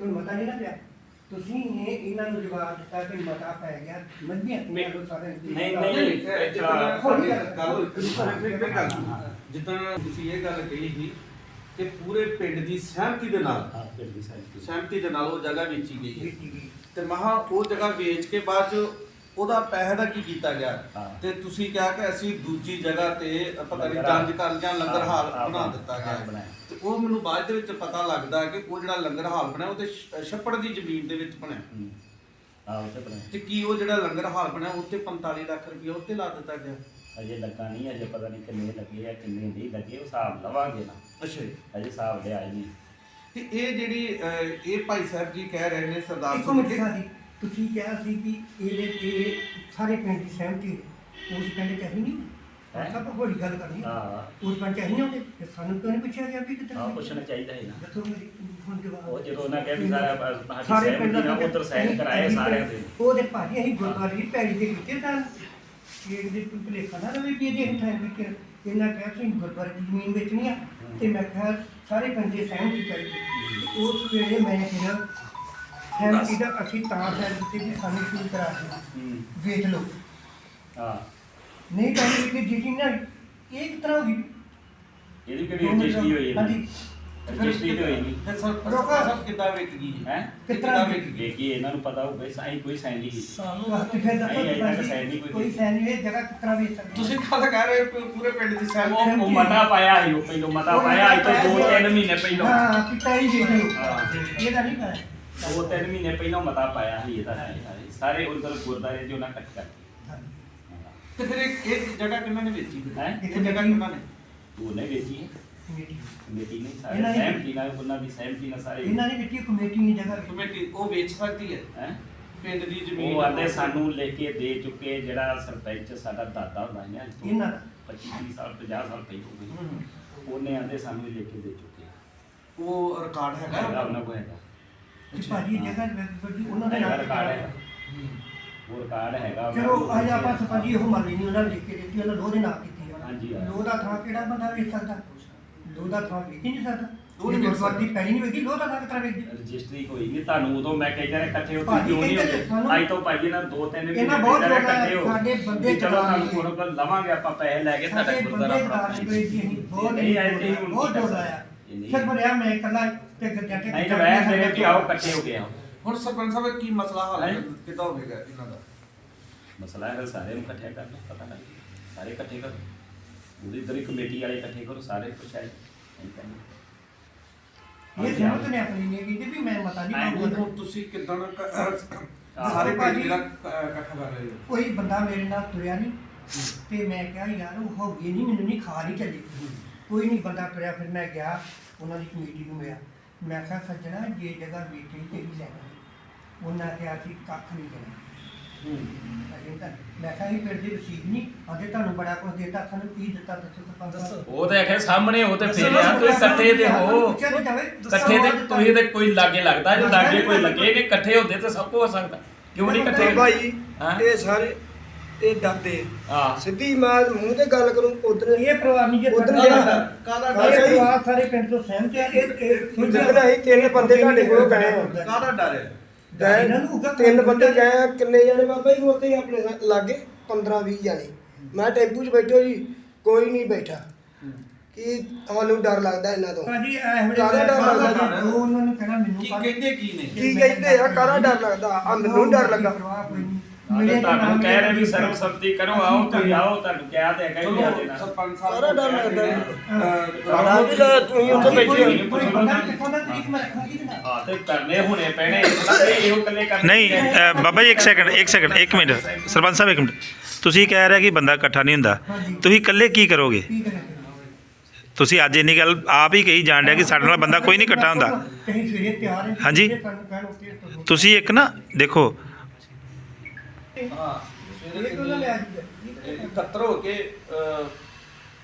ਤੁਹਾਨੂੰ ਮਤਾ ਨਹੀਂ ਨਾ ਪਿਆ ਤੁਸੀਂ ਨੇ ਇਹਨਾਂ ਨੂੰ ਜਵਾਬ ਦਿੱਤਾ ਕਿ ਮਤਾ ਪੈ ਗਿਆ ਮੰਨਿਆ ਤੁਹਾਨੂੰ ਸਾਰੇ? ਨਹੀਂ ਨਹੀਂ ਜਿੱਦਾਂ ਤੁਸੀਂ ਇਹ ਗੱਲ ਕਹੀ ਸੀ ਕਿ ਪੂਰੇ ਪਿੰਡ ਦੀ ਸਹਿਮਤੀ ਦੇ ਨਾਲ ਪਿੰਡ ਦੀ ਸਾਈਡ ਸਹਿਮਤੀ ਦੇ ਨਾਲ ਉਹ ਜਗ੍ਹਾ ਵੇਚੀ ਗਈ ਹੈ। ਤੇ ਮਹਾ ਉਹ ਜਗ੍ਹਾ ਵੇਚ ਕੇ ਬਾਅਦ ਚ ਉਹਦਾ ਪੈਸੇ ਦਾ ਕੀ ਕੀਤਾ ਗਿਆ। ਤੇ ਤੁਸੀਂ ਕਿਹਾ ਕਿ ਅਸੀਂ ਦੂਜੀ ਜਗ੍ਹਾ ਤੇ ਪਤਾ ਨਹੀਂ ਲੰਗਰ ਹਾਲ। ਜੰਜ ਕਰ ਜਾਂ ਲੰਗਰ ਹਾਲ ਬਣਾ ਦਿੱਤਾ ਗਿਆ। ਉਹ ਮੈਨੂੰ ਬਾਅਦ ਦੇ ਵਿੱਚ ਪਤਾ ਲੱਗਦਾ ਕਿ ਉਹ ਜਿਹੜਾ ਲੰਗਰ ਹਾਲ ਬਣਿਆ ਉਹ ਤੇ ਛ- ਛੱਪੜ ਦੀ ਜ਼ਮੀਨ ਦੇ ਵਿੱਚ ਬਣਿਆ। ਆ ਉਹ ਤੇ ਬਣਾਇਆ ਤੇ ਕੀ ਉਹ ਜਿਹੜਾ ਲੰਗਰ ਹਾਲ ਬਣਿਆ ਉੱਤੇ 45 ਲੱਖ ਰੁਪਏ ਉੱਤੇ ਲਾ ਦਿੱਤਾ ਗਿਆ। ਅਜੇ ਲੱਗਾ ਨਹੀਂ ਅਜੇ ਪਤਾ ਨਹੀਂ ਕਿੰਨੇ ਲੱਗੇ ਆ ਕਿੰਨੇ ਨਹੀਂ ਲੱਗੇ ਉਹ ਹਿਸਾਬ ਲਵਾਂਗੇ ਨਾ। ਅੱਛਾ ਜੀ। ਅਜੇ ਹਿਸਾਬ ਲਿਆ ਹੀ ਨਹੀਂ। ਤੇ ਇਹ ਜਿਹੜੀ ਅਹ, ਇਹ ਭਾਈ ਸਾਹਿਬ ਜੀ ਕਹਿ ਰਹੇ ਨੇ ਸਰਦਾਰ ਇੱਕ ਮਿੰਟ ਸਾਡੀ ਤੁਸੀਂ ਕਿਹਾ ਸੀ ਕਿ ਇਹਦੇ ਤੇ ਸਾਰੇ ਪਿੰਡ ਦੀ ਸਹਿਮਤੀ। ਉਸ ਪਿੰਡ ਚ ਅਸੀਂ ਨਹੀਂ? ਹੈਂ? ਸਭ ਬੜੀ ਗੱਲ ਕਰਨੀ ਹਾਂ। ਉਸ ਪਿੰਡ ਚ ਅਸੀਂ ਨਹੀਂ ਹੁੰਦੇ ਫਿਰ ਸਾਨੂੰ ਕਿਉਂ ਨਹੀਂ ਪੁੱਛਿਆ ਗਿਆ ਵੀ ਕਿਤੇ ਆ ਪੁੱਛਣਾ ਚਾਹੀਦਾ ਹੈ ਨਾ। ਦੱਸੋ ਮੇਰੀ ਹੁਣ ਜਵਾਬ ਉਹ ਜਦੋਂ ਉਹਨਾਂ ਕਿਹਾ ਵੀ ਸਾਰਾ ਸਾਡੀ ਸਾਰੇ ਪਿੰਡ ਦਾ ਸਾਈਨ ਕਰਾਏ ਸਾਰਿਆਂ ਦੇ। ਉਹਦੇ ਭਾਜੀ ਅਸੀਂ ਗੁਰਦੁਆਰੇ ਦੀ ਪੈੜੀ ਦੇ ਕੀਤੇ ਤਾਂ ਇਹ ਦੇ ਭੁਲੇਖਾ ਨਾ ਰਵੇ ਵੀ ਇਹਦੇ ਹੱਥਾਂ ਵਿੱਚ ਇਹਨਾਂ ਕਿਹਾ ਕਿ ਗੁਰਦੁਆਰੇ ਦੀ ਜ਼ਮੀਨ ਵੇਚਣੀ ਆ। ਤੇ ਮੈਂ ਕਿਹਾ ਸਾਰੇ ਦੇ ਸਹਿਮਤੀ ਚਾਹੀਦੀ ਉਸ ਵੇਲੇ ਮੈਂ ਕਿਹਾ ਸਹਿਮਤੀ ਦਾ ਅਸੀਂ ਤਾਂ ਸਹਿਮਤੀ ਵੀ ਸਾਨੂੰ ਸ਼ੁਰੂ ਕਰਾ ਹੂੰ। ਵੇਚ ਲਓ। ਹਾਂ। ਨਹੀਂ ਤਾਂ ਇਹ ਕਿ ਜਿਹੜੀ ਨਾ ਇਹ ਕਿਸ ਤਰ੍ਹਾਂ ਹੋ ਗਈ। ਇਹਦੀ ਕਿਹੜੀ ਰਜਿਸਟਰੀ ਹੋਈ ਹੈ? ਹਾਂਜੀ। ਰਜਿਸਟਰੀ ਤੇ ਹੋਈ ਨਹੀਂ ਫਿਰ ਸਰ ਰੋਕਾ। ਸਭ ਕਿੱਦਾਂ ਵਿਕ ਗਈ ਹੈ? ਕਿੱਦਾਂ ਵਿਕ ਗਈ? ਵੇਖੀ ਇਹਨਾਂ ਨੂੰ ਪਤਾ ਹੋਊਗਾ ਸਾਈਂ ਕੋਈ ਸਾਈਨ ਨਹੀਂ ਕੀਤੀ ਸਾਨੂੰ ਤੇ ਫਿਰ ਦੱਸੋ ਕੋਈ। ਸਾਈਨ ਨਹੀਂ ਇਹ ਜਗ੍ਹਾ ਤਰ੍ਹਾਂ ਵੇਚ ਸਕਦੇ ਤੁਸੀਂ ਕੱਲ ਕਹਿ ਰਹੇ ਹੋ ਕਿ ਪੂਰੇ ਪਿੰਡ ਦੀ ਸਹਿਮਤੀ ਉਹ ਉਹ ਮਤਾ ਪਾਇਆ ਸੀ ਉਹ ਪਹਿਲੋਂ ਮਤਾ ਪਾਇਆ ਅੱਜ ਤੋਂ ਦੋ ਤਿੰਨ ਮਹੀਨੇ ਪਹਿਲੋਂ। ਹਾਂ ਪਿਤਾ ਹੀ ਵੇਚ ਲਓ ਹਾਂ। ਇਹਦਾ ਨਹੀਂ ਪਾਇਆ। ਦੋ ਤਿੰਨ ਮਹੀਨੇ ਪਹਿਲਾਂ ਮਤਾ ਪਾਇਆ ਸੀ ਇਹਦਾ ਸਾਰੇ ਉਧਰ ਗੁਰਦਾਰੇ ਚ ਉਹਨਾਂ ਇਕੱਠ ਕਰਕੇ ਤੇ ਫਿਰ ਇਹ ਇਹ ਜਗ੍ਹਾ ਕਿਹਨਾਂ ਨੇ ਵੇਚੀ ਫਿਰ? ਹੈਂ? ਇਹ ਜਗ੍ਹਾ ਕਿਹਨਾਂ ਨੇ? ਉਹਨੇ ਵੇਚੀ ਹੈ। ਕਮੇਟੀ ਕਮੇਟੀ ਨੇ ਸਾਰੇ ਇਹਨਾਂ ਨੇ- ਸਹਿਮਤੀ ਨਾਲ ਉਹਨਾਂ ਦੀ ਸਹਿਮਤੀ ਨਾਲ ਸਾਰੇ ਇਹਨਾਂ ਦੀ ਵਿੱਤੀ ਕਮੇਟੀ ਨਹੀਂ ਜਗ੍ਹਾ ਵੇਚੀ। ਕਮੇਟੀ ਉਹ ਵੇਚ ਸਕਦੀ ਹੈ? ਹੈ? ਪਿੰਡ ਦੀ ਜ਼ਮੀਨ ਉਹ ਆਂਦੇ ਸਾਨੂੰ ਲੈ ਕੇ ਦੇ ਚੁੱਕੇ ਜਿਹੜਾ ਸਰਪੰਚ ਸਾਡਾ ਦਾਦਾ ਹੁੰਦਾ ਸੀ ਨਾ ਅੱਜ ਤੋਂ ਇਹਨਾਂ ਦਾ। 25 30 ਸਾਲ 50 ਸਾਲ ਪਹਿਲਾਂ ਹੋ। ਗਏ। ਉਹਨੇ ਆਂਦੇ ਸਾਨੂੰ ਲੈ ਕੇ ਦੇ ਚੁੱਕੇ। ਉਹ ਰਿਕਾਰਡ ਹੈਗਾ? ਹੈਗਾ ਉਹਨਾਂ ਕੋਲ ਹੈਗਾ। ਕਿ ਭਾਜੀ ਇਹ ਜਗ੍ਹਾ ਵੇਚੀ ਉਹਨਾਂ ਦੇ ਹੈਗਾ ਨਾਲ ਰਿਕਾਰਡ ਹੈਗਾ। ਉਹ ਰਿਕਾਰਡ ਹੈਗਾ ਚਲੋ। ਅੱਜ ਆਪਾਂ ਸਰਪੰਚ ਇਹੋ ਮੰਨ ਲੈਣੀ ਉਹਨਾਂ ਨੇ ਲਿਖ ਕੇ ਦਿੱਤੀ ਉਹਨਾਂ ਲੋਹ ਦੇ ਨਾਲ ਕੀਤੀ ਹਾਂਜੀ, ਹਾਂ। ਲੋਹ ਦਾ ਥਾਂ ਕਿਹੜਾ ਬੰਦਾ ਵੇਚ ਸਕਦਾ ਲੋਹ ਦਾ ਥਾਂ ਵੇਚ ਹੀ ਨਹੀਂ ਸਕਦਾ ਲੋਹ ਨਹੀਂ ਵੇਚ ਗੁਰਦੁਆਰੇ ਦੀ ਪੈੜੀ ਨਹੀਂ ਵੇਚੀ ਲੋਹ ਦਾ ਥਾਂ ਕਿਸ ਤਰ੍ਹਾਂ ਵੇਚੀ ਰਜਿਸਟਰੀ ਕੋਈ ਨਹੀਂ ਤੁਹਾਨੂੰ ਉਦੋਂ ਮੈਂ ਕਹਿੰਦਾ ਰਿਹਾ ਇਕੱਠੇ ਹੋ ਭਾਜੀ ਕਿਉਂ ਨਹੀਂ ਕਹਿੰਦੇ ਹੋਏ ਸਾਨੂੰ- ਅੱਜ ਤੋਂ ਭਾਜੀ ਨਾਲ ਦੋ ਤਿੰਨ ਇਹਨਾਂ ਬਹੁਤ ਕਹਿੰਦਾ ਲੋਕ ਇਕੱਠੇ ਹੋ ਸਾਡੇ ਬੰਦੇ ਵੀ ਚਲੋ ਤੁਹਾਨੂੰ ਲਏ। ਕੋਲ ਕੋਲ ਲਵਾਂਗੇ ਆਪਾਂ ਪੈਸੇ ਲੈ ਕੇ ਤੁਹਾਡਾ ਸਾਡੇ ਗੁਰਦਾਰਾ ਬੰਦੇ ਆਪਣਾ ਦਾਨ ਕੋਈ ਜੀ ਨਹੀਂ ਬਹੁਤ ਨਹੀਂ ਆਏ ਤੇ ਹੁਣ ਬਹੁਤ ਜੋਰ? ਲਾਇਆ ਨਹੀਂ। ਸਿਰਫ ਰਿਹਾ ਮੈਂ ਇਕੱਲਾ ਤੇ ਕੇ ਨਹੀਂ ਤਾਂ ਵੈਸੇ ਤੇਰੇ ਵੀ ਆਓ ਇਕੱਠੇ ਹੋ ਕੇ ਆਓ ਹੁਣ ਸਰਪੰਚ ਸਾਹਿਬ ਕੀ ਮਸਲਾ ਹੱਲ? ਕਿੱਦਾਂ ਹੋਵੇਗਾ ਇਹਨਾਂ ਦਾ? ਮਸਲਾ ਹੈ ਸਾਰੇ ਨੂੰ ਇਕੱਠੇ ਕਰਨਾ ਪਤਾ ਨਹੀਂ। ਸਾਰੇ ਇਕੱਠੇ ਕਰੋ। ਪੂਰੀ ਇਧਰ ਕਮੇਟੀ ਵਾਲੇ ਇਕੱਠੇ ਕਰੋ ਸਾਰੇ ਕੁਛ ਕਰਨਾ ਇਹ ਸਹਿਮਤ ਨੇ ਆਪਣੀ ਨੇ ਕਹਿੰਦੇ ਵੀ ਮੈਂ ਮਤਾ ਨਹੀਂ ਹੁਣ ਤੁਸੀਂ ਕਿੱਦਾਂ ਸਾਰੇ ਭਾਜੀ- ਅਹ, ਇਕੱਠਾ ਕਰ ਰਹੇ ਹੋ? ਕੋਈ ਬੰਦਾ ਮੇਰੇ ਨਾਲ ਤੁਰਿਆ ਨਹੀਂ ਤੇ ਮੈਂ ਕਿਹਾ ਯਾਰ ਉਹ ਹੋ ਗਈ ਨਹੀਂ ਮੈਨੂੰ ਨਹੀਂ ਖਾ ਨਹੀਂ ਚੱਲੀ। ਕੋਈ ਨਹੀਂ ਬੰਦਾ ਤੁਰਿਆ ਫਿਰ ਮੈਂ ਗਿਆ ਉਹਨਾਂ ਦੀ ਕਮੇਟੀ ਨੂੰ ਮਿਲਿਆ। ਮੈਂ ਕਿਹਾ ਸੱਜਣਾ ਜੇ ਜਗ੍ਹਾ ਵੇਚੀ ਤੇ ਹੀ ਲੈਣਾ ਉਹਨਾਂ ਕਿਹਾ ਸੀ ਕੱਖ ਨਹੀਂ ਦੇਣਾ। ਅਜੇ ਤਾਂ ਮੈਂ ਕਿਹਾ ਇਹ ਪਿੰਡ ਦੀ ਰਸੀਦ ਨਹੀਂ। ਆਦੇ ਤੁਹਾਨੂੰ ਬੜਾ ਕੁਝ ਦਿੱਤਾ ਸਾਨੂੰ ਕੀ ਦਿੱਤਾ ਦੱਸੋ ਸਾਹਿਬ ਉਹ ਤੇ ਆਖੇ ਸਾਹਮਣੇ ਹੋ ਤੇ ਫੇਰ ਆ ਤੁਸੀਂ ਇਕੱਠੇ ਤੇ ਹੋ। ਤਾਂ ਇਕੱਠੇ ਤੇ ਤੁਸੀਂ ਤੇ ਕੋਈ ਲਾਗੇ ਲੱਗਦਾ ਜੇ ਲਾਗੇ ਕੋਈ ਲੱਗੇ ਨੇ ਇਕੱਠੇ ਹੁੰਦੇ ਤੇ ਸਭ ਕੁਝ ਹੋ ਸਕਦਾ। ਕਿਉਂ ਨਹੀਂ ਇਕੱਠੇ? ਭਾਈ? ਇਹ ਸਾਰੇ ਇਹ ਡਰਦੇ। ਹਾਂ। ਸਿੱਧੀ ਮੈਂ ਮੂੰਹ ਤੇ ਗੱਲ ਕਰੂੰ ਉਧਰ ਇਹ ਪਰਿਵਾਰ ਨਹੀਂ ਜੇ ਉੱਧਰ ਜਿਹੜਾ- ਕਾਹਦਾ ਇਹ ਅੱਛਾ ਜੀ। ਪਰਿਵਾਰ ਸਾਰੇ ਪਿੰਡ ਤੋਂ ਸਹਿਮਤ ਹੈ ਇਹ ਇਹ ਜਿੱਦਣ ਅਸੀਂ ਤਿੰਨ ਬੰਦੇ ਤੁਹਾਡੇ ਕੋਲੋਂ ਗਏ। ਆ। ਕਾਹਦਾ ਡਰ ਹੈ? ਇਹਨਾਂ ਨੂੰ ਹੋਊਗਾ ਤਿੰਨ ਬੰਦੇ ਗਏ ਆ, ਕਿੰਨੇ ਜਾਣੇ ਬਾਬਾ ਜੀ ਉੱਥੇ ਆਪਣੇ ਸਾ- ਲਾਗੇ 15 20 ਜਾਣੇ। ਮੈਂ ਟੈਂਪੂ 'ਚ ਬੈਠੋ ਜੀ ਕੋਈ ਨਹੀਂ ਬੈਠਾ। ਕਿ ਸਾਨੂੰ ਡਰ ਲੱਗਦਾ ਇਹਨਾਂ ਤੋਂ? ਭਾਜੀ ਇਹ ਵੇਲੇ ਕਾਹਦਾ ਡਰ ਲੱਗਦਾ? ਡਰ? ਉਹ ਉਹਨਾਂ ਨੂੰ ਕਹਿਣਾ ਮੈਨੂੰ ਕੀ ਕਹਿੰਦੇ ਕੀ ਨੇ? ਕੀ ਕਹਿੰਦੇ ਆ? ਕਾਹਦਾ ਡਰ ਲੱਗਦਾ? ਆ ਮੈਨੂੰ ਡਰ ਲੱਗਾ। ਪਰਵਾਹ ਕੋਈ ਨਹੀਂ। ਤੇ ਤੁਹਾਨੂੰ ਕਹਿ ਰਹੇ ਵੀ ਮੇਰੇ ਸਰਵ ਸੰਮਤੀ ਕਰੋ ਆਓ ਤੁਸੀਂ ਆਓ ਤੁਹਾਨੂੰ ਕਿਹਾ ਤੇ ਹੈਗਾ ਹੀ ਦੇਣਾ ਸਰਪੰਚ ਸਾਹਿਬ ਸਾਰਾ ਡਰ ਲੱਗਦਾ ਰਾਮ ਜੀ ਦਾ ਤੁਸੀਂ ਉੱਥੇ ਬੈਠੇ ਹੋ। ਕੋਈ- ਬੰਦਾ ਕਿੱਥੋਂ ਦਾ ਤਰੀਕ ਮੈਂ ਰੱਖਾਂਗੀ ਕਿ ਨਾ ਹਾਂ ਤੇ ਕਰਨੇ ਹੋਣੇ ਪੈਣੇ ਇਹੋ ਇਕੱਲੇ ਕਰਨੇ ਨਹੀਂ ਅ, ਬਾਬਾ ਜੀ ਇੱਕ ਸੈਕਿੰਡ ਇੱਕ ਸੈਕਿੰਡ ਇੱਕ ਮਿੰਟ। ਸਰਪੰਚ ਸਾਹਿਬ ਇੱਕ ਮਿੰਟ। ਤੁਸੀਂ ਕਹਿ ਰਹੇ ਕਿ ਬੰਦਾ ਇਕੱਠਾ ਨਹੀਂ ਹੁੰਦਾ। ਤੁਸੀਂ ਇਕੱਲੇ ਕੀ ਕਰੋਗੇ? ਕੀ ਤੁਸੀਂ ਅੱਜ ਇੰਨੀ ਗੱਲ ਆਪ ਹੀ ਕਹੀ ਜਾਣ ਡਿਆ ਕਿ ਸਾਡੇ ਨਾਲ ਬੰਦਾ ਕੋਈ ਨਹੀਂ ਇਕੱਠਾ ਹੁੰਦਾ। ਕਹੀਂ ਸਵੇਰੇ ਤਿਆਰ ਹੈ ਹਾਂਜੀ। ਤੁਹਾਨੂੰ ਕਹਿਣ ਉੱਤੇ ਤੋਂ ਤੁਸੀਂ ਇੱਕ ਨਾ ਦੇਖੋ ਹਾਂ ਇਹ ਤੋਂ ਲੈ ਇਹ ਇਕੱਤਰ ਹੋ ਕੇ ਅਹ,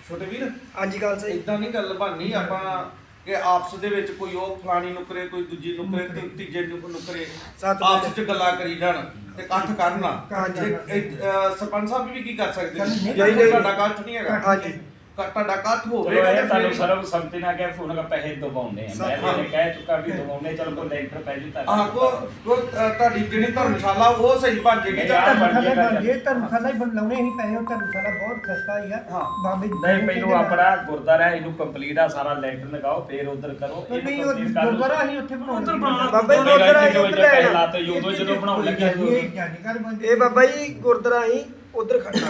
ਛੋਟੇ ਵੀਰ? ਅੱਜ ਕੱਲ ਸਹੀ। ਇਦਾਂ ਨਹੀਂ ਗੱਲ ਬਣਨੀ ਆਪਾਂ ਕਿ ਆਪਸ ਦੇ ਵਿੱਚ ਕੋਈ ਉਹ ਫਲਾਣੀ ਨੁਕਰੇ ਕੋਈ ਦੂਜੀ ਨੁਕਰੇ ਤੇ ਤੀਜੇ ਨੁਕ- ਨੁਕਰੇ। ਸੱਤ ਆਪਸ ਚ ਗੱਲਾਂ ਕਰੀ ਜਾਣ ਤੇ ਇਕੱਠ ਕਰਨਾ। ਕਰ ਤੇ, ਜਾਣਾ। ਇਹ, ਅਹ, ਸਰਪੰਚ ਸਾਹਿਬ ਵੀ ਕੀ ਕਰ ਸਕਦੇ? ਨਹੀਂ, ਨੇ ਨਹੀਂ, ਨਹੀਂ। ਤੁਹਾਡਾ ਇਕੱਠ ਨਹੀਂ ਹੈਗਾ। ਹਾਂਜੀ। ਕ- ਤੁਹਾਡਾ ਕੱਟ ਚਲੋ ਹੋਵੇਗਾ ਇਹ ਤੇ ਤੁਹਾਨੂੰ ਫਿਰ- ਸਰਵ ਸੰਮਤੀ ਨਾਲ ਕਿਹਾ ਫੋਨ ਦਾ ਪੈਸੇ ਦਵਾਉਣੇ ਆ। ਮੈਂ ਹਾਂ। ਇਹ ਕਹਿ ਚੁੱਕਾ ਵੀ ਦਵਾਉਣੇ ਚਲ ਕੋਈ ਲੈਂਟਰ ਪੈ ਜੂ ਤਾਂ ਆਹ ਕੋ ਕੋ ਤੁਹਾਡੀ ਜਿਹੜੀ ਧਰਮਸ਼ਾਲਾ ਉਹ ਸਹੀ ਬਣ ਜੇਗੀ ਤਾਂ ਯਾਰ, ਧਰਮਸ਼ਾਲਾ ਬਣ ਜੇ ਧਰਮਸ਼ਾਲਾ ਹੀ ਲਾਉਣੇ ਹੀ ਪੈਸੇ ਉਹ ਧਰਮਸ਼ਾਲਾ ਬਹੁਤ ਸਸਤਾ ਹੀ ਆ। ਹਾਂ। ਬਾਬੇ ਨਹੀਂ ਪਹਿਲੋਂ ਆਪਣਾ ਗੁਰਦਾਰਾ ਇਹਨੂੰ ਕੰਪਲੀਟ ਆ ਸਾਰਾ ਲੈਂਟਰ ਲਗਾਓ ਫੇਰ ਉਧਰ ਕਰੋ ਨਹੀਂ ਉਹ complete ਕਰ ਲਓ। ਗੁਰਦੁਆਰਾ ਹੀ ਉੱਥੇ ਬਣਾਉਣਾ ਬਾਬਾ ਜੀ ਗੁਰਦੁਆਰਾ ਹੀ ਉੱਧਰ ਪੈਸੇ ਲੈਣਾ ਲਾਤੇ ਉਦੋਂ ਜਦੋਂ ਬਣਾਉਣ ਲੱਗੇ ਇਹ ਜਾਨੀਕਾਰ ਬੰਦੇ ਇਹ ਬਾਬਾ ਜੀ ਗੁਰਦੁਆਰਾ ਹੀ ਉਧਰ ਖੜਨਾ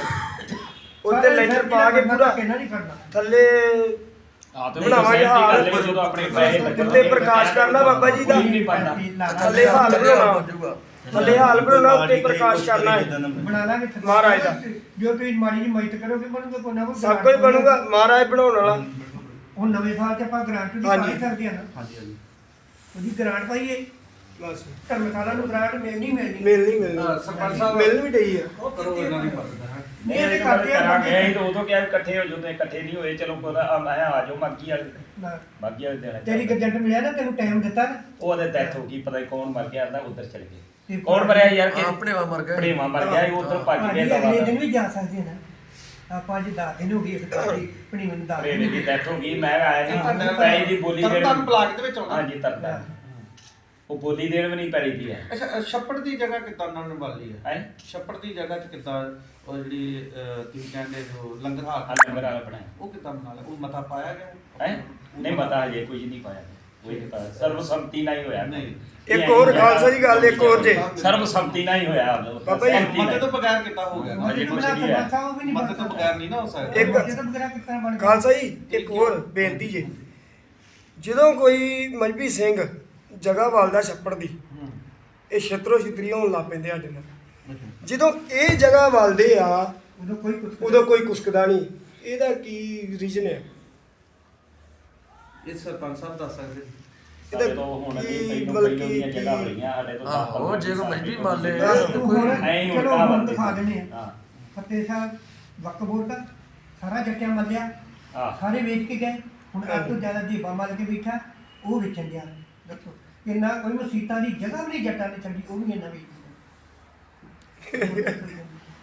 ਉੱਧਰ ਲੈਂਟਰ ਪਾ ਕੇ ਪੂਰਾ ਕਹਿਣਾ ਨਹੀਂ ਕਰਨਾ ਥੱਲੇ ਆ ਤੇ ਬਣਾਵਾਂਗੇ ਹਾਲ। ਜਦੋਂ ਆਪਣੇ ਪੈਸੇ ਲੱਗਣਗੇ ਉੱਤੇ ਪ੍ਰਕਾਸ਼ ਕਰਨਾ ਬਾਬਾ ਜੀ ਦਾ। ਨਹੀਂ ਪਾਉਂਦਾ ਥੱਲੇ ਹਾਲ ਬਣਾਉਣਾ ਥੱਲੇ ਹਾਲ ਬਣਾਉਣਾ ਉੱਤੇ ਪ੍ਰਕਾਸ਼ ਕਰਨਾ ਹੈ। ਬਣਾ ਲਾਂਗੇ ਥੱਲੇ। ਮਹਾਰਾਜ ਦਾ। ਜੋ ਤੁਸੀਂ ਮਾੜੀ ਜੀ ਮਦਦ ਕਰੋਗੇ ਬਣੂਗਾ ਕੋਈ ਨਾ ਕੋਈ ਸਭ ਕੁਝ ਬਣੂਗਾ। ਮਹਾਰਾਜ ਬਣਾਉਣ ਵਾਲਾ। ਹੁਣ ਨਵੇਂ ਸਾਲ ਚ ਆਪਾਂ ਗ੍ਰਾਂਟ ਵੀ। ਪਾ ਸਕਦੇ ਆ ਨਾ ਹਾਂਜੀ ਹਾਂਜੀ। ਉਹਦੀ ਗ੍ਰਾਂਟ ਪਾਈਏ? ਬਸ। ਧਰਮਸ਼ਾਲਾ ਨੂੰ ਗ੍ਰਾਂਟ ਮਿਲਣੀ ਮਿਲਣੀ? ਮਿਲ ਨਹੀਂ ਹਾਂ, ਸਰਪੰਚ ਸਾਹਿਬ- ਮਿਲ ਵੀ ਡਈ ਆ। ਉਹ ਕਰੋ ਇਹਨਾਂ ਦੀ ਮਦਦ ਹੈ। ਨਹੀਂ ਇਹ ਕਰਦੇ ਆ ਬੰਦੇ। ਅਸੀਂ ਤਾਂ। ਉਦੋਂ ਕਿਹਾ ਵੀ ਇਕੱਠੇ ਹੋ ਜਾਂਦੇ ਇਕੱਠੇ ਨਹੀਂ ਹੋਏ ਚਲੋ ਕੋਈ ਨਾ, ਮੈਂ ਆ ਜਾਓ ਮਾਗੀ ਵਾਲੇ ਨਾ, ਮਾਗੀ ਵਾਲੇ ਦੇਣਾ ਤੇਰੀ ਗੱਜੰਟ ਮਿਲਿਆ ਨਾ ਤੈਨੂੰ ਟਾਈਮ ਦਿੱਤਾ ਨਾ? ਉਹਦੇ ਡੈਥ ਹੋ ਗਈ ਪਤਾ ਨਹੀਂ ਕੌਣ ਮਰ ਗਿਆ ਆਂਦਾ ਉਧਰ ਚਲ ਗਏ। ਕੌਣ ਮਰਿਆ ਯਾਰ ਕਿ? ਆਪਣੇ ਵਾ ਮਰ ਗਏ। ਭਣੇਵਾ ਮਰ ਗਿਆ ਉਧਰ ਭੱਜ ਭਾਜੀ ਗਿਆ ਅਗਲੇ ਦਿਨ ਦਵਾ ਵੀ ਜਾ ਸਕਦੇ ਆ ਨਾ। ਆਪਾਂ ਅੱਜ ਦਸ ਦਿਨ ਹੋ ਗਏ ਇੱਕ ਤਾਰੀ ਪਣੀ ਮੈਨੂੰ ਦਸ ਭਣੇਵੇ ਦਿਨ ਦੀ ਡੈਥ ਹੋ ਗਈ ਮੈਂ ਆਇਆ ਨਹੀਂ ਪੈਸੇ ਦੀ ਬੋਲੀ ਤਰਨਤਾਰਨ ਬਲਾਕ ਦੇ ਵਿੱਚ ਆਉਂਦਾ ਹਾਂਜੀ ਤਰਤਾ ਉਹ ਬੋਲੀ ਦੇਣ ਵੀ ਨਹੀਂ ਪੈਰੀ ਦੀ ਹੈ। ਅੱਛਾ ਅ, ਛੱਪੜ ਦੀ ਜਗ੍ਹਾ ਕਿੱਦਾਂ ਉਹਨਾਂ ਨੇ ਵਾਲੀ ਹੈ? ਹੈ? ਛੱਪੜ ਦੀ ਜਗ੍ਹਾ 'ਚ ਕਿੱਦਾਂ ਉਹ ਜਿਹੜੀ ਅ, ਤੁਸੀਂ ਕਹਿੰਦੇ ਜੋ ਲੰਗਰ ਹਾਲ ਆ ਲੰਗਰ ਵਾਲਾ ਬਣਾਇਆ। ਉਹ ਕਿੱਦਾਂ ਬਣਾ ਲਿਆ ਉਹ ਮਤਾ ਪਾਇਆ ਗਿਆ? ਹੈ? ਨਹੀਂ ਮਤਾ ਹਜੇ ਕੁਝ ਨਹੀਂ ਪਾਇਆ। ਕੋਈ ਨਹੀਂ ਪਾਇਆ। ਸਰਬਸੰਮਤੀ ਨਾਲ ਹੀ ਹੋਇਆ। ਨਹੀਂ। ਇੱਕ ਹੋਰ ਖਾਲਸਾ ਜੀ ਗੱਲ ਇੱਕ ਹੋਰ ਜੇ। ਸਰਬਸੰਮਤੀ ਨਾਲ ਹੀ ਹੋਇਆ ਬਾਬਾ ਜੀ, ਸਹਿਮਤੀ ਨਾਲ। ਮਤੇ ਤੋਂ ਬਗੈਰ ਕਿੱਦਾਂ ਹੋ ਗਿਆ? ਹਜੇ ਮਤੇ ਤੋਂ ਕੁਛ ਬਗੈਰ ਨਹੀਂ ਹੈ। ਮਤੇ ਤੋਂ ਬਗੈਰ ਨਹੀਂ ਨਾ ਹੋ ਸਕਦਾ। ਇੱਕ- ਖਾਲਸਾ ਜੀ ਇੱਕ ਹੋਰ ਬੇਨਤੀ ਜੇ। ਜਦੋਂ ਕੋਈ ਮਜਬੀ ਸਿੰਘ ਜਗ੍ਹਾ ਵਾਲਦਾ ਛੱਪੜ ਦੀ। ਇਹ ਛਤਰੋ ਛਤਰੀ ਹੋਣ ਲੱਗ ਪੈਂਦੇ ਸਾਡੇ ਨਾਲ। ਜਦੋਂ ਇਹ ਜਗ੍ਹਾ ਵਾਲਦੇ ਆ ਉਦੋਂ ਕੋਈ ਉਦੋਂ ਕੋਈ ਕੁਸਕਦਾ ਨਹੀਂ। ਇਹਦਾ ਕੀ ਰੀਜਨ ਹੈ? ਇਹ ਸਰਪੰਚ ਸਾਹਿਬ ਦੱਸ ਸਕਦੇ। ਹੁਣ ਕੀ ਆਹੋ, ਜੇ ਕੋਈ ਮਜਬੀ ਮੰਨ ਨਹੀਂ ਚਲੋ ਹੁਣ। ਦਿਖਾ ਦਿੰਦੇ ਆ। ਹਾਂ। ਫਤਿਹ ਸਾਹਿਬ ਵਕਫ ਬੋਰਡ ਦਾ ਸਾਰਾ ਜੱਟਿਆਂ ਮੱਲਿਆ ਹਾਂ। ਸਾਰੇ ਵੇਚ ਕੇ ਗਏ। ਹੁਣ ਅੱਧ ਤੋਂ ਜ਼ਿਆਦਾ ਦੀਪਾ ਮੱਲ ਕੇ ਬੈਠਾ ਉਹ ਵੇਚਣ ਦਿਆ ਦੱਸੋ। ਇੰਨਾ ਕੋਈ ਮਸੀਤਾਂ ਦੀ ਜਗ੍ਹਾ ਵੀ ਨਹੀਂ ਜੱਟਾਂ ਨੇ ਛੱਡੀ ਉਹ ਵੀ ਇੰਨਾ ਵੇਚ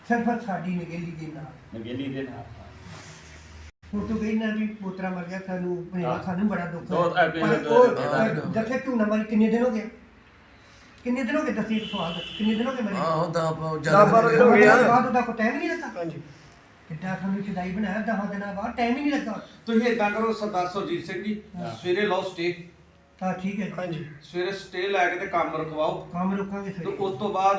ਸਿਰਫ ਸਾਡੀ ਨਿਗੇਲੀ ਦੇ ਨਾਲ। ਨਗੇਲੀ ਦੇ ਨਾਲ। ਹੁਣ ਤੂੰ ਕਹਿੰਦਾ ਵੀ ਪੋਤਰਾ ਮਰ ਗਿਆ ਸਾਨੂੰ ਭਣੇਵਾ ਹਾਂ। ਸਾਨੂੰ ਬੜਾ ਦੁੱਖ ਹੈ ਪਰ ਉਹ ਦੱਸੇ ਤੂੰ ਨਾ ਮਰੀ ਕਿੰਨੇ ਦਿਨ ਹੋ ਗਏ? ਕਿੰਨੇ ਦਿਨ ਹੋ ਗਏ ਦੱਸੀ ਸਵਾਲ ਦੱਸ ਕਿੰਨੇ ਦਿਨ ਹੋ ਗਏ ਮਰੇ? ਆਹੋ ਦਾ ਦਸ ਜ਼ਿਆਦਾ ਬਾਰਾਂ ਹੋ। ਬਾਅਦ ਉਹਦਾ ਕੋਈ ਟਾਈਮ ਨਹੀਂ ਲੱਗਾ। ਹਾਂਜੀ। ਕਿੱਡਾ ਸਾਨੂੰ ਛਦਾਈ ਬਣਾਇਆ 10 ਦਿਨਾਂ ਬਾਅਦ ਟਾਈਮ ਹੀ ਨਹੀਂ ਲੱਗਾ। ਤੁਸੀਂ ਇਦਾਂ ਕਰੋ ਸਰਦਾਰ ਸੁਰਜੀਤ ਸਿੰਘ ਜੀ ਹਾਂ। ਸਵੇਰੇ ਲਓ ਸਟੇ ਹਾਂ ਠੀਕ ਹੈ ਜੀ। ਹਾਂਜੀ। ਸਵੇਰੇ ਸਟੇ ਲੈ ਕੇ ਤੇ ਕੰਮ ਰਖਵਾਓ ਕੰਮ ਰੋਕਾਂਗੇ ਤੇ ਸਰ ਉਸ ਤੋਂ ਬਾਅਦ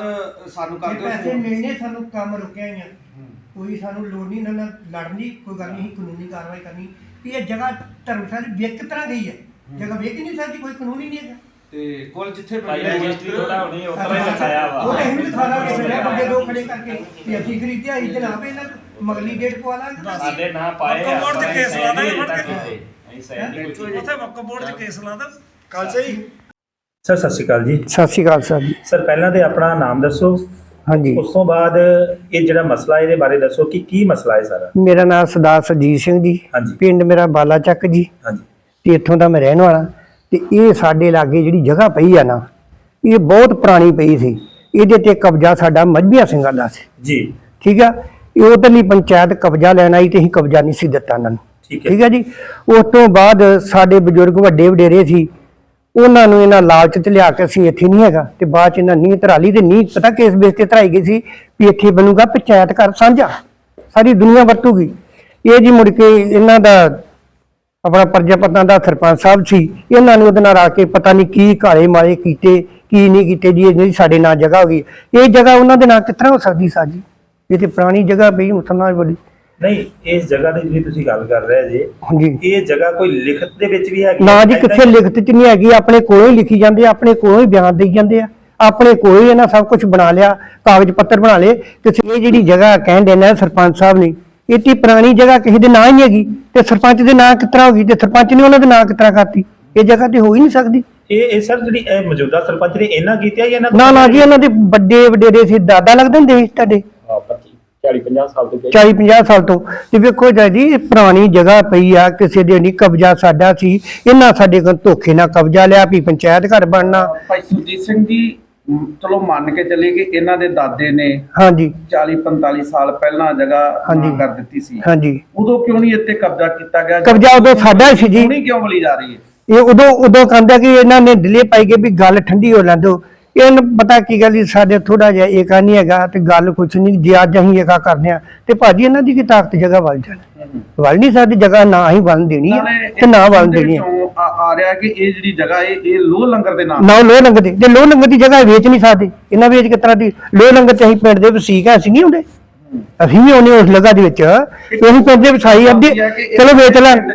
ਸਾਨੂੰ ਕਰ ਜੇ ਦਿਓ ਪੈਸੇ ਫੋਨ। ਮਿਲਨੇ ਸਾਨੂੰ ਕੰਮ ਰੁਕਿਆ ਹੀ ਆ। ਹੂੰ। ਕੋਈ ਸਾਨੂੰ ਲੋੜ ਨਹੀਂ ਇਹਨਾਂ ਨਾਲ ਲੜਨ ਦੀ ਕੋਈ ਗੱਲ ਨਹੀਂ ਕਾਨੂੰਨੀ ਕਾਰਵਾਈ ਕਰਨੀ। ਵੀ ਇਹ ਜਗ੍ਹਾ ਧਰਮਸ਼ਾਲਾ ਵਿਕ ਤਰ੍ਹਾਂ ਗਈ ਹੈ। ਜਗ੍ਹਾ ਵੇਚ ਨਹੀਂ ਸਕਦੀ ਕੋਈ ਕਾਨੂੰਨ ਹੀ ਨਹੀਂ ਹੈਗਾ। ਤੇ ਕੋਲ ਜਿੱਥੇ ਭਾਈ ਬੰਦੇ ਰਜਿਸਟਰੀ ਥੋੜਾ ਹੋਣੀ ਉਤਰਾ ਹੀ ਲਿਖਾਇਆ ਵਾ। ਉਹ ਤਾਂ ਅਸੀਂ ਵੀ ਦਿਖਾ ਲਾਂਗੇ ਫਿਰ ਬੰਦੇ ਦੋ ਖੜੇ ਕਰਕੇ ਵੀ ਅਸੀਂ ਖਰੀਦਿਆ ਅਸੀਂ ਜਨਾਬ ਇਹਨਾਂ ਤੋਂ ਮਗਲੀ ਡੇਟ ਪਵਾ ਲਾਂਗੇ ਸਾਡੇ ਨਾਂ ਪਾਏ ਆ ਵਕਫ ਬੋਰਡ 'ਚ ਪਰ ਕੇਸ ਅਸੀਂ ਲਾ ਦਾਂਗੇ ਸਹਿ ਨਹੀਂ ਫੜ ਕੇ। ਕੀਤੇ। ਅਸੀਂ ਸਹਿ ਨਹੀਂ ਕੀਤੀ। ਉੱਥੇ ਵਕਫ ਬੋਰਡ 'ਚ ਕੇਸ ਲਾ ਦੇ ਖਾਲਸਾ ਜੀ। ਸਰ ਸਤਿ ਸ਼੍ਰੀ ਅਕਾਲ ਜੀ। ਸਤਿ ਸ਼੍ਰੀ ਅਕਾਲ ਸਰ ਜੀ। ਸਰ ਪਹਿਲਾਂ ਤੇ ਆਪਣਾ ਨਾਮ ਦੱਸੋ। ਹਾਂਜੀ। ਉਸ ਤੋਂ ਬਾਅਦ ਇਹ ਜਿਹੜਾ ਮਸਲਾ ਇਹਦੇ ਬਾਰੇ ਦੱਸੋ ਕਿ ਕੀ ਮਸਲਾ ਹੈ ਸਾਰਾ? ਮੇਰਾ ਨਾਮ ਸਰਦਾਰ ਸਰਜੀਤ ਸਿੰਘ ਜੀ। ਪਿੰਡ ਮੇਰਾ ਬਾਲਾ ਚੱਕ ਜੀ। ਹਾਂਜੀ। ਤੇ ਇੱਥੋਂ ਦਾ ਮੈਂ ਰਹਿਣ ਵਾਲਾ। ਤੇ ਇਹ ਸਾਡੇ ਲਾਗੇ ਜਿਹੜੀ ਜਗ੍ਹਾ ਪਈ ਆ ਨਾ ਇਹ ਬਹੁਤ ਪੁਰਾਣੀ ਪਈ ਸੀ। ਇਹਦੇ ਤੇ ਕਬਜ਼ਾ ਸਾਡਾ ਮੱਝੀਆਂ ਸਿੰਘਾਂ ਦਾ ਸੀ। ਜੀ। ਠੀਕ ਆ? ਇਹ ਉਧਰਲੀ ਪੰਚਾਇਤ ਕਬਜ਼ਾ ਲੈਣ ਆਈ ਤੇ ਅਸੀਂ ਕਬਜ਼ਾ ਨਹੀਂ ਸੀ ਦਿੱਤਾ ਉਹਨਾਂ ਨੂੰ। ਠੀਕ ਹੈ। ਠੀਕ ਹੈ ਜੀ? ਉਸ ਤੋਂ ਬਾਅਦ ਸਾਡੇ ਬਜ਼ੁਰਗ ਵੱਡੇ ਵਡੇਰੇ ਸੀ। ਉਹਨਾਂ ਨੂੰ ਇਹਨਾਂ ਲਾਲਚ ਚ ਲਿਆ ਕੇ ਅਸੀਂ ਇੱਥੇ ਨਹੀਂ ਹੈਗਾ ਤੇ ਬਾਅਦ ਚ ਇਹਨਾਂ ਨੀਂਹ ਧਰਾਲੀ ਤੇ ਨੀਂਹ ਪਤਾ ਕਿਸ ਬੇਸ ਤੇ ਧਰਾਈ ਗਈ ਸੀ ਵੀ ਇੱਥੇ ਬਣੂਗਾ ਪੰਚਾਇਤ ਘਰ ਸਾਂਝਾ। ਸਾਰੀ ਦੁਨੀਆ ਵਰਤੂਗੀ। ਇਹ ਜੀ ਮੁੜ ਕੇ ਇਹਨਾਂ ਦਾ ਆਪਣਾ ਪ੍ਰਜਾਪਤਾਂ ਦਾ ਸਰਪੰਚ ਸਾਹਿਬ ਸੀ, ਇਹਨਾਂ ਨੇ ਉਹਦੇ ਨਾਲ ਆ ਕੇ ਪਤਾ ਨਹੀਂ ਕੀ ਘਾਲੇ ਮਾਰੇ ਕੀਤੇ, ਕੀ ਨਹੀਂ ਕੀਤੇ ਜੀ, ਇਹ ਜਿਹੜੀ ਸਾਡੇ ਨਾਲ ਜਗ੍ਹਾ ਹੋ ਗਈ। ਇਹ ਜਗ੍ਹਾ ਉਹਨਾਂ ਦੇ ਨਾਲ ਕਿਸ ਹੋ ਸਕਦੀ ਸਾਜੀ? ਇਹ ਤੇ ਪੁਰਾਣੀ ਜਗ੍ਹਾ ਪਈ ਮੁਸਲਮਾਨ ਬੜੀ। ਨਹੀਂ ਇਸ ਜਗ੍ਹਾ ਦੀ ਜਿਹੜੀ ਤੁਸੀਂ ਗੱਲ ਕਰ ਰਹੇ ਜੇ। ਹਾਂਜੀ। ਇਹ ਜਗ੍ਹਾ ਕੋਈ ਲਿਖਤ ਦੇ ਵਿੱਚ ਵੀ ਹੈਗੀ ਨਾ ਜੀ? ਕਿੱਥੇ ਲਿਖਤ ਚ ਨਹੀਂ ਹੈਗੀ ਆਪਣੇ ਕੋਲੋਂ ਹੀ ਲਿਖੀ ਜਾਂਦੇ ਆ ਆਪਣੇ ਕੋਲੋਂ ਹੀ ਬਿਆਨ ਦੇਈ ਜਾਂਦੇ ਆ। ਆਪਣੇ ਕੋਲੋਂ ਹੀ ਇਹਨਾਂ ਸਭ ਕੁਝ ਬਣਾ ਲਿਆ ਕਾਗਜ਼ ਪੱਤਰ ਬਣਾ ਲਏ। ਕਿਸੇ ਇਹ ਜਿਹੜੀ ਜਗ੍ਹਾ ਕਹਿੰਦੇ ਨੇ ਸਰਪੰਚ ਸਾਹਿਬ ਨੇ ਇਹ ਤੇ ਪੁਰਾਣੀ ਜਗ੍ਹਾ ਕਿਸੇ ਦੇ ਨਾਂ ਹੀ ਨਹੀਂ ਹੈਗੀ। ਤੇ ਸਰਪੰਚ ਦੇ ਨਾਂ ਕਿਸ ਤਰ੍ਹਾਂ ਹੋ ਗਈ ਤੇ ਸਰਪੰਚ ਨੇ ਉਹਨਾਂ ਦੇ ਨਾਂ ਕਿਸ ਤਰ੍ਹਾਂ ਕਰਤੀ। ਇਹ ਜਗ੍ਹਾ ਤੇ ਹੋ ਹੀ ਨਹੀਂ ਸਕਦੀ। ਇਹ ਇਹ ਸਰ ਜਿਹੜੀ ਇਹ ਮੌਜੂਦਾ ਸਰਪੰਚ ਨੇ ਇਹਨਾਂ ਕੀਤਾ ਜਾਂ ਇਹਨਾਂ ਨਾ ਨਾ ਜੀ ਇਹਨਾਂ ਦੇ ਵੱਡੇ ਵਡੇਰੇ ਸੀ ਦਾਦਾ ਲੱਗਦੇ ਹੁੰਦੇ ਸੀ ਤੁਹਾਡੇ ਹਾਂ 25 40 50 ਸਾਲ ਤੋਂ 40 50 ਸਾਲ ਤੋਂ। ਤੇ ਵੇਖੋ ਜੀ ਜੀ ਇਹ ਪੁਰਾਣੀ ਜਗ੍ਹਾ ਪਈ ਆ ਕਿਸੇ ਦੇ ਨਹੀਂ ਕਬਜ਼ਾ ਸਾਡਾ ਸੀ ਇਹਨਾਂ ਸਾਡੇ ਕੋਲ ਧੋਖੇ ਨਾਲ ਕਬਜ਼ਾ ਲਿਆ ਵੀ ਪੰਚਾਇਤ ਘਰ ਬਣਨਾ। ਭਾਈ ਸੁਰਜੀਤ ਸਿੰਘ ਜੀ ਚਲੋ ਮੰਨ ਕੇ ਚੱਲੀਏ ਕਿ ਇਹਨਾਂ ਦੇ ਦਾਦੇ ਨੇ ਹਾਂਜੀ। 40 45 ਸਾਲ ਪਹਿਲਾਂ ਜਗ੍ਹਾ ਹਾਂਜੀ। ਨਾ ਕਰ ਦਿੱਤੀ ਸੀ। ਹਾਂਜੀ। ਉਦੋਂ ਕਿਉਂ ਨਹੀਂ ਇੱਥੇ ਕਬਜ਼ਾ ਕੀਤਾ ਗਿਆ? ਕਬਜ਼ਾ ਉਦੋਂ ਸਾਡਾ ਸੀ ਜੀ। ਕਿਉਂ ਬਲੀ ਜਾ ਰਹੀ ਹੈ? ਇਹ ਉਦੋਂ ਉਦੋਂ ਕਹਿੰਦਾ ਕਿ ਇਹਨਾਂ ਨੇ ਡਿਲੇ ਪਾਈ ਗਈ ਵੀ ਗੱਲ ਠੰਡੀ ਹੋ ਲੈਂਦੋ ਇਹਨੂੰ ਪਤਾ ਕੀ ਗੱਲ ਸੀ ਸਾਡੇ ਥੋੜਾ ਜਿਹਾ ਏਕਾ ਨਹੀਂ ਹੈਗਾ ਤੇ ਗੱਲ ਕੁਛ ਨਹੀਂ ਜੇ ਅੱਜ ਅਸੀਂ ਏਕਾ ਕਰਦੇ ਆ ਤੇ ਭਾਜੀ ਇਹਨਾਂ ਦੀ ਕੀ ਤਾਕਤ ਜਗ੍ਹਾ ਵੱਲ ਜਾਣਾ। ਵੱਲ ਨਹੀਂ ਸਾਡੀ ਜਗ੍ਹਾ ਨਾ ਹੀ ਵੱਲ ਦੇਣੀ ਹੈ ਤੇ ਨਾ ਵੱਲ ਦੇਣੀ ਹੈ ਆ ਰਿਹਾ ਕਿ ਇਹ ਜਿਹੜੀ ਜਗ੍ਹਾ ਇਹ ਲੋਹ ਲੰਗਰ ਦੇ ਨਾਮ ਨਾ ਲੋ ਲੰਗ ਦੀ ਜੇ ਲੋ ਲੰਗ ਦੀ ਜਗ੍ਹਾ ਵੇਚ ਨਹੀਂ ਸਕਦੇ ਇਹਨਾਂ ਵੇਚ ਕਿਸ ਤਰ੍ਹਾਂ ਦੀ? ਲੋ ਲੰਗ ਤੇ ਅਸੀਂ ਪਿੰਡ ਦੇ ਵਸੀਕ ਆ ਅਸੀਂ ਨਹੀਂ ਹੁੰਦੇ ਅਸੀਂ ਵੀ ਆਉਂਦੇ ਉਸ ਜਗ੍ਹਾ ਦੇ ਵਿੱਚ। ਅਸੀਂ ਪਿੰਡ ਦੇ ਵਸਾਈ ਅੱਧੇ ਚਲੋ ਵੇਚ ਲੈਣ